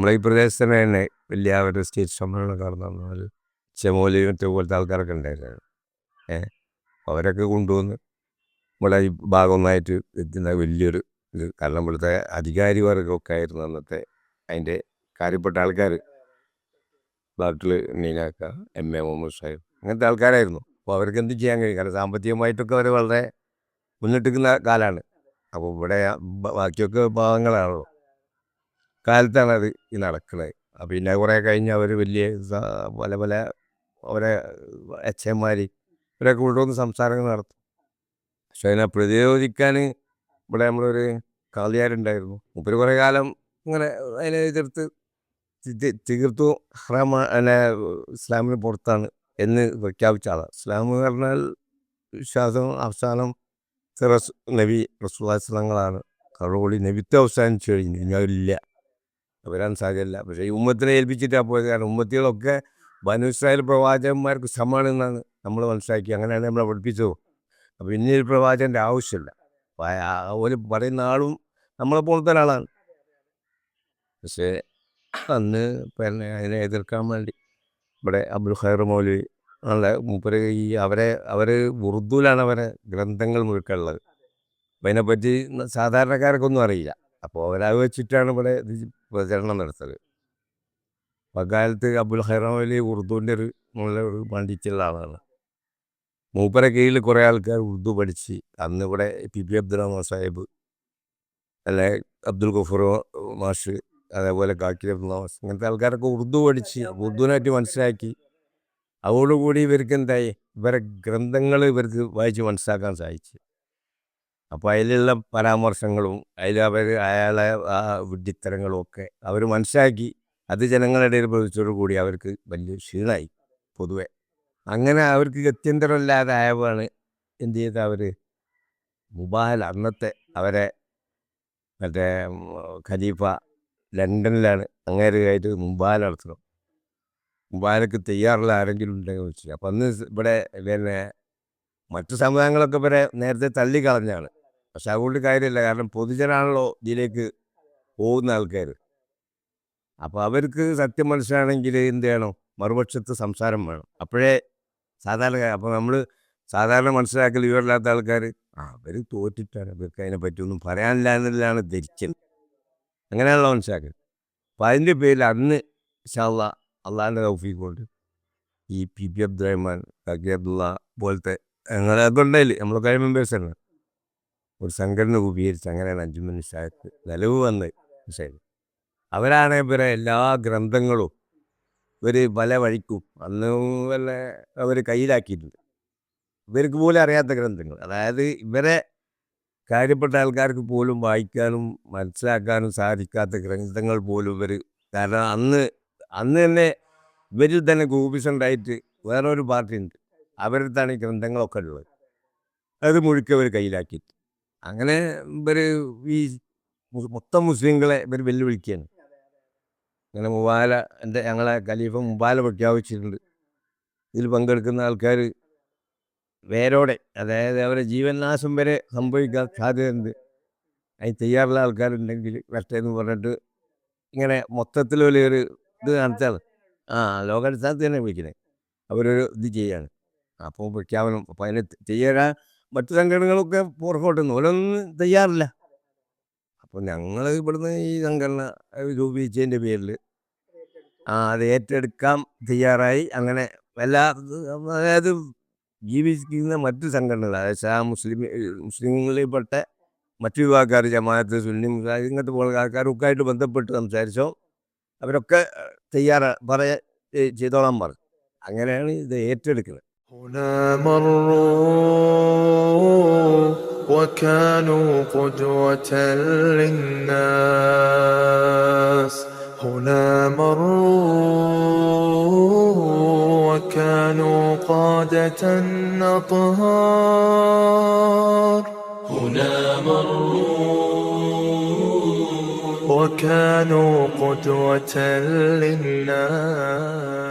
നമ്മളെ ഈ പ്രദേശത്ത് തന്നെ വലിയ ഒരു സ്റ്റേറ്റ് സമ്മേളനമൊക്കെ നടന്നു ചെമോലി മറ്റേ പോലത്തെ ആൾക്കാരൊക്കെ ഉണ്ടായിരുന്നു. ഏ അവരൊക്കെ കൊണ്ടുവന്ന് നമ്മളെ ഈ ഭാഗമൊന്നായിട്ട് എത്തുന്ന വലിയൊരു ഇത്. കാരണം ഇവിടുത്തെ അധികാരി വർഗമൊക്കെ ആയിരുന്നു അന്നത്തെ അതിന്റെ കാര്യപ്പെട്ട ആൾക്കാർ ബാക്കിൽ നീനാക്ക എം എ മുഹമ്മദ് സാഹിബ് അങ്ങനത്തെ ആൾക്കാരായിരുന്നു. അപ്പോൾ അവർക്ക് എന്ത് ചെയ്യാൻ കഴിയും. കാരണം സാമ്പത്തികമായിട്ടൊക്കെ അവർ വളരെ മുന്നിട്ടിരിക്കുന്ന കാലമാണ് അപ്പോൾ ഇവിടെ ബാക്കിയൊക്കെ പാവങ്ങളാണല്ലോ കാലത്താണ് അത് ഈ നടക്കുന്നത് പിന്നെ കുറേ കഴിഞ്ഞ് അവർ വലിയ പല പല അവരെ എച്ച് എമാർ ഇവരൊക്കെ കൊണ്ടുവന്ന് സംസാരങ്ങൾ നടത്തും. പക്ഷെ അതിനെ പ്രതിരോധിക്കാൻ ഇവിടെ നമ്മളൊരു കാളിയാരുണ്ടായിരുന്നു. മുപ്പര് കുറേ കാലം ഇങ്ങനെ അതിനെ എതിർത്ത് തീർത്തു ഹറാമ അല്ലെ ഇസ്ലാമിന് പുറത്താണ് എന്ന് പ്രഖ്യാപിച്ച ആളാണ് ഇസ്ലാം എന്ന് പറഞ്ഞാൽ വിശ്വാസം അവസാനം നബി റസുലാസ്ലങ്ങളാണ് കറോളി നബിത്തെ അവസാനിച്ചു കഴിഞ്ഞു. ഇനി അതില്ല. വരാൻ സാധ്യതയില്ല പക്ഷേ ഈ ഉമ്മത്തിനെ ഏൽപ്പിച്ചിട്ടാണ് പോയത്. കാരണം ഉമ്മത്തികളൊക്കെ ബനു ഇസ്രായേൽ പ്രവാചകന്മാർക്ക് സമാണെന്നാണ് നമ്മൾ മനസ്സിലാക്കി അങ്ങനെയാണ് നമ്മളെ പഠിപ്പിച്ചത്. അപ്പോൾ ഒരു പ്രവാചകന്റെ ആവശ്യമില്ല. ഒരു പറയുന്ന ആളും നമ്മളെ പോലത്തെ ഒരാളാണ്. പക്ഷേ അന്ന് പിന്നെ അതിനെ എതിർക്കാൻ വേണ്ടി ഇവിടെ അബ്ദുൽ ഖൈർ മൗലി ഉള്ള മൂപ്പര് ഈ അവരെ അവർ ഉറുദുവിലാണ് അവരെ ഗ്രന്ഥങ്ങൾ മുഴുക്കുള്ളത് അപ്പം അതിനെപ്പറ്റി സാധാരണക്കാർക്കൊന്നും അറിയില്ല. അപ്പോൾ അവരത് വെച്ചിട്ടാണ് ഇവിടെ പ്രചരണം നടത്തുന്നത് പക്കാലത്ത് അബ്ദുൽ ഖൈർ മൗലവി ഉറുദുവിന്റെ ഒരു നല്ല ഒരു പണ്ഡിറ്റുള്ള ആളാണ്. മൂപ്പരെ കീഴിൽ കുറേ ആൾക്കാർ ഉറുദു പഠിച്ച് അന്ന് ഇവിടെ പി പി അബ്ദുറഹ്മാൻ സാഹിബ് അല്ലെ അബ്ദുൽ ഗഫൂർ മാഷ് അതേപോലെ കാക്കി അബ്ദുൽ മാഷ് ഇങ്ങനത്തെ ആൾക്കാരൊക്കെ ഉറുദു പഠിച്ച് ഉറുദുവിനായിട്ട് മനസ്സിലാക്കി അതോടുകൂടി ഇവർക്ക് എന്തായി? ഇവരെ ഗ്രന്ഥങ്ങൾ ഇവർക്ക് വായിച്ച് മനസ്സിലാക്കാൻ സാധിച്ചു. അപ്പോൾ അതിലുള്ള പരാമർശങ്ങളും അതിൽ അവർ അയാളെ ആ വിഡ്ഢിത്തരങ്ങളും ഒക്കെ അവർ മനസ്സിലാക്കി. അത് ജനങ്ങളുടെ ഇടയിൽ പ്രവർത്തിച്ചോടു കൂടി അവർക്ക് വലിയ ക്ഷീണമായി പൊതുവെ. അങ്ങനെ അവർക്ക് ഗത്യന്തരമില്ലാതെ ആയവാണ് എന്ത് ചെയ്ത് അവർ മുബാഹൽ അന്നത്തെ അവരെ മറ്റേ ഖലീഫ ലണ്ടനിലാണ് അങ്ങേരുമായിട്ട് മുബാഹൽ നടത്തണം. മുബാലക്ക് തയ്യാറുള്ള ആരെങ്കിലും ഉണ്ടെങ്കിൽ വെച്ചു അപ്പം അന്ന് ഇവിടെ പിന്നെ മറ്റു സമുദായങ്ങളൊക്കെ ഇവരെ നേരത്തെ തള്ളിക്കളഞ്ഞാണ് പക്ഷെ അതുകൊണ്ട് കാര്യമില്ല. കാരണം പൊതുജനാണല്ലോ ഇതിലേക്ക് പോകുന്ന ആൾക്കാർ അപ്പോൾ അവർക്ക് സത്യം മനസ്സിലാണെങ്കിൽ എന്ത് ചെയ്യണം മറുപക്ഷത്ത് സംസാരം വേണം. അപ്പോഴേ സാധാരണ അപ്പോൾ നമ്മൾ സാധാരണ മനസ്സിലാക്കൽ വിവരമില്ലാത്ത ആൾക്കാർ ആ അവർ തോറ്റിട്ടാണ്. ഇവർക്ക് അതിനെ പറ്റിയൊന്നും പറയാനില്ല എന്നുള്ളതാണ് ധരിച്ചത്. അങ്ങനെയാണല്ലോ മനസ്സിലാക്കൽ അപ്പം അതിന്റെ പേരിൽ അന്ന് ഷാള്ള അള്ളാഹിന്റെ തൗഫീഖ് കൊണ്ട് ഈ പി പി അബ്ദുറഹ്മാൻ കക്കി അബ്ദുള്ള പോലത്തെ ഞങ്ങളെ അതുണ്ടായില്ലേ നമ്മളെ കഴി മെമ്പേഴ്സാണ് ഒരു സംഘടന രൂപീകരിച്ച് അങ്ങനെയാണ് അഞ്ചുമൻ നിശായത്ത് നിലവ് വന്നത് പക്ഷേ അവരാണ് ഇവരെ എല്ലാ ഗ്രന്ഥങ്ങളും ഇവർ പല വഴിക്കും അന്ന് വല്ല അവർ കയ്യിലാക്കിയിട്ടുണ്ട്. ഇവർക്ക് പോലും അറിയാത്ത ഗ്രന്ഥങ്ങൾ. അതായത് ഇവരെ കാര്യപ്പെട്ട ആൾക്കാർക്ക് പോലും വായിക്കാനും മനസ്സിലാക്കാനും സാധിക്കാത്ത ഗ്രന്ഥങ്ങൾ പോലും ഇവർ കാരണം അന്ന് അന്ന് തന്നെ ഇവരിൽ തന്നെ ഗോപിസുണ്ടായിട്ട് വേറൊരു പാർട്ടി ഉണ്ട് അവരുടെ തന്നെ ഗ്രന്ഥങ്ങളൊക്കെ ഉള്ളത്. അത് മുഴുക്കവർ കയ്യിലാക്കിയിട്ട് അങ്ങനെ ഇവർ ഈ മൊത്തം മുസ്ലിങ്ങളെ ഇവർ വെല്ലുവിളിക്കുകയാണ് അങ്ങനെ മുബാല എന്റെ ഞങ്ങളെ ഖലീഫ മുബാല പ്രഖ്യാപിച്ചിട്ടുണ്ട്. ഇതിൽ പങ്കെടുക്കുന്ന ആൾക്കാർ വേരോടെ അതായത് അവരെ ജീവനാശം വരെ സംഭവിക്കാൻ സാധ്യതയുണ്ട്. അതിന് തയ്യാറുള്ള ആൾക്കാരുണ്ടെങ്കിൽ വരട്ടെ എന്ന് പറഞ്ഞിട്ട് ഇങ്ങനെ മൊത്തത്തിൽ വലിയൊരു ഇത് നടത്താണ്. ആ ലോകാടിസ്ഥാനത്ത് തന്നെ വിളിക്കുന്നത് അവരൊരു ഇത് ചെയ്യാണ്. അപ്പോൾ പ്രഖ്യാപനം അപ്പോൾ അതിന് ചെയ്യാൻ മറ്റു സംഘടനകളൊക്കെ പുറകോട്ട് ഓരോന്നും തയ്യാറില്ല. അപ്പോൾ ഞങ്ങൾ ഇവിടുന്ന് ഈ സംഘടന രൂപീകരിച്ചതിന്റെ പേരിൽ ആ അത് ഏറ്റെടുക്കാൻ തയ്യാറായി. അങ്ങനെ എല്ലാ അതായത് ജീവിക്കുന്ന മറ്റു സംഘടനകൾ അതായത് ഷാ മുസ്ലിം മുസ്ലിങ്ങളിൽപ്പെട്ട മറ്റു വിഭാഗക്കാർ ജമാഅത്ത് സുന്നി മുസ്ലിം ഇങ്ങനത്തെ പോലെ ആൾക്കാരൊക്കെ ആയിട്ട് ബന്ധപ്പെട്ട് സംസാരിച്ചോ അവരൊക്കെ തയ്യാറാ പറയാ ചെയ്തോളാൻ പറഞ്ഞു. അങ്ങനെയാണ് ഇത് ഏറ്റെടുക്കുന്നത്. هنا مروا وكانوا قدوة للناس. هنا مروا وكانوا قادة أطهار هنا مروا وكانوا قدوة للناس.